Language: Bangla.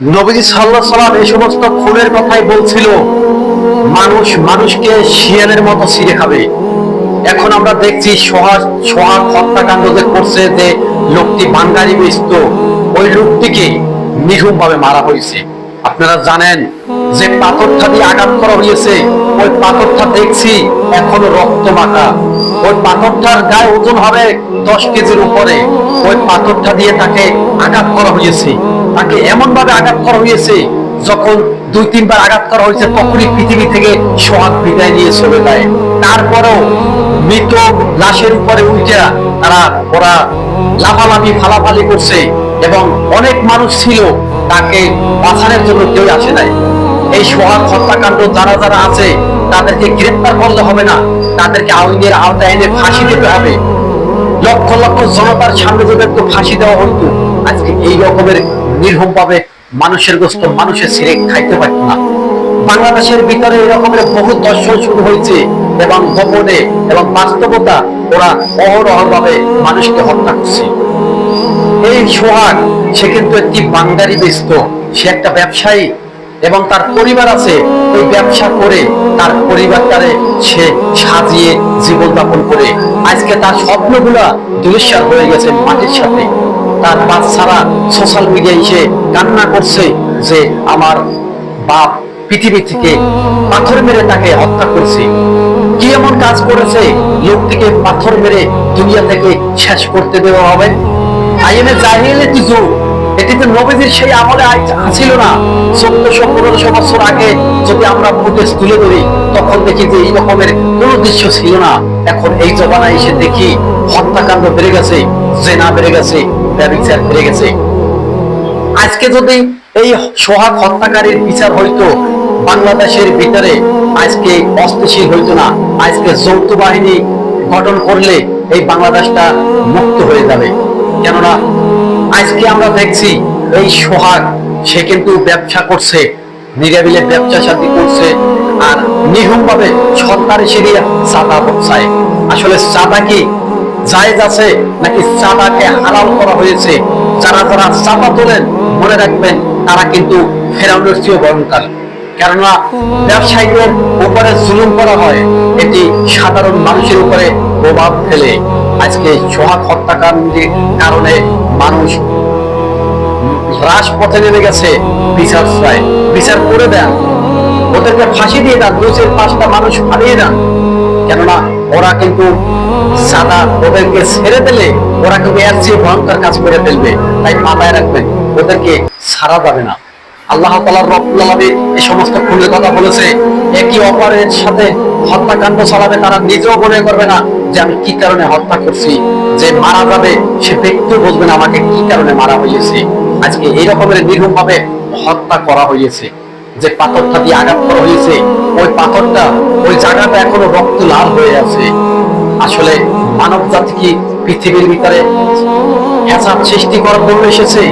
নবীজি সাল্লাহ সাল্লাম এই সমস্ত ফুলের কথাই বলছিল, মানুষ মানুষকে শিয়ালের মতো ছিঁড়ে খাবে। এখন আমরা দেখছি সোহাগ সোহাগ হত্যাকাণ্ড যে করছে যে লোকটি বাঙ্গালি বিস্ত ওই লোকটিকে নিঝুম ভাবে মারা হয়েছে। আপনারা জানেন যে পাথরটা দিয়ে আঘাত করা হয়েছে, ওই পাথরটা দেখছি এখনও রক্ত মাখা। ওই পাথরটার গায়ে ওজন হবে দশ কেজির উপরে। ওই পাথরটা দিয়ে তাকে আঘাত করা হয়েছে। তাকে এমন ভাবে আঘাত করা হয়েছে, যখন দুই তিনবার আঘাত করা হয়েছে, তখনই পৃথিবী থেকে সোহাগ বিদায় নিয়ে চলে যায়। তারপরেও মৃত লাশের উপরে উঠে তারা, ওরা লাফালাফি, ফালাফালি করছে এবং অনেক মানুষ ছিল, তাকে বাঁচানোর জন্য কেউ আসে নাই। এই সোহাগ হত্যাকাণ্ড যারা যারা আছে, তাদেরকে গ্রেপ্তার করলে হবে না। তাদেরকে আইনের আওতায় এনে ফাঁসি দিতে হবে। লক্ষ লক্ষ জনতার সামনে যদি একটু ফাঁসি দেওয়া হতো আজকে এই রকমের নির্মম ভাবে মানুষের গোস্ত মানুষের ছিঁড়ে খাইতে পারত না। বাংলাদেশের ভিতরে এরকমের বহু দর্শন শুরু হয়েছে এবং গোপনে এবং বাস্তবতা ওরা অহরহ ভাবে মানুষকে হত্যা করছে। এই সোহাগ, সে কিন্তু একটি বাঙ্গারি ব্যস্ত। সে একটা ব্যবসায়ী। এবং তার পরিবার আছে, ওই ব্যবসা করে তার পরিবারটারে সে সাজিয়ে জীবনযাপন করে। আজকে তার স্বপ্নগুলা দুলিশ্বার হয়ে গেছে মাটির সাথে। তার বাচ্চারা সোশ্যাল মিডিয়ায় এসে কান্না করছে যে আমার বাপ পৃথিবী থেকে পাথর মেরে তাকে হত্যা করছে। কি এমন কাজ করেছে? লোকটিকে পাথর মেরে দুনিয়া থেকে শেষ করতে দেওয়া হবে? আইএমএ জাহিলিয়াতি যুগ এটিতে নবীজির সেই আমলে ছিল না। চোদ্দশো পনেরোশো বছর আগে যদি আমরা ফুটেজ তুলে ধরি, তখন দেখি যে এই রকমের কোন দৃশ্য ছিল না। এখন এই জমানায় এসে দেখি হত্যাকাণ্ড বেড়ে গেছে, জেনা বেড়ে গেছে, ব্যবচার বেড়ে গেছে। আজকে যদি এই সোহাগ হত্যাকারীর বিচার হইতো, বাংলাদেশের ভিতরে আজকে অস্থিশীল হইতো না। আজকে যৌথ বাহিনী গঠন করলে এই বাংলাদেশটা মুক্ত হয়ে যাবে। কেননা আজকে আমরা দেখছি, এই সোহাগ, সে কিন্তু ব্যবসা করছে, নিরাবিলে ব্যবসা সাথী করছে, আর নিহম ভাবে সরকারি সিরিয়া চাঁদা বসায় আসলে চাঁদা কি জায়েজ আছে, নাকি চাঁদাকে হালাল করা হয়েছে? যারা যারা চাঁদা তোলেন, মনে রাখবেন, তারা কিন্তু ফেরাউনের চেয়েও ভয়ঙ্কর। কেননা ব্যবসায়ীদের উপরে জুলুম করা হয়, এটি সাধারণ মানুষের উপরে প্রভাব ফেলে। আজকে সোহাগ হত্যাকাণ্ডের কারণে মানুষ রাজপথে নেমে গেছে বিচার চায় বিচার করে দেন। ওদেরকে ফাঁসি দিয়ে দেন দুই চার পাঁচটা মানুষ হারিয়ে দেন। কেননা ওরা কিন্তু সাদা ওদেরকে ছেড়ে দিলে ওরা কিন্তু এর চেয়ে ভয়ঙ্কর কাজ করে ফেলবে। তাই মাথায় রাখবেন, ওদেরকে ছাড়া যাবে না। আল্লাহ তালার রব্বুল আলামিন এই সমস্ত খুনের কথা বলেছে, একই অপরের সাথে হত্যাকাণ্ড চালাবে তারা নিজেও মনে করবে না। যে আমি কি কারণে হত্যা করছি, যে মারা যাবে, সে ব্যক্তিও বুঝবে না আমাকে কি কারণে মারা হয়েছে। আজকে এই রকমের নির্মম ভাবে হত্যা করা হয়েছে। যে পাথরটা দিয়ে আঘাত করা হয়েছে, ওই পাথরটা, ওই জায়গাটা এখনও রক্ত লাল হয়ে আছে। আসলে মানব জাতি কি পৃথিবীর ভিতরে হ্যাঁচাপ সৃষ্টি করার জন্য এসেছে?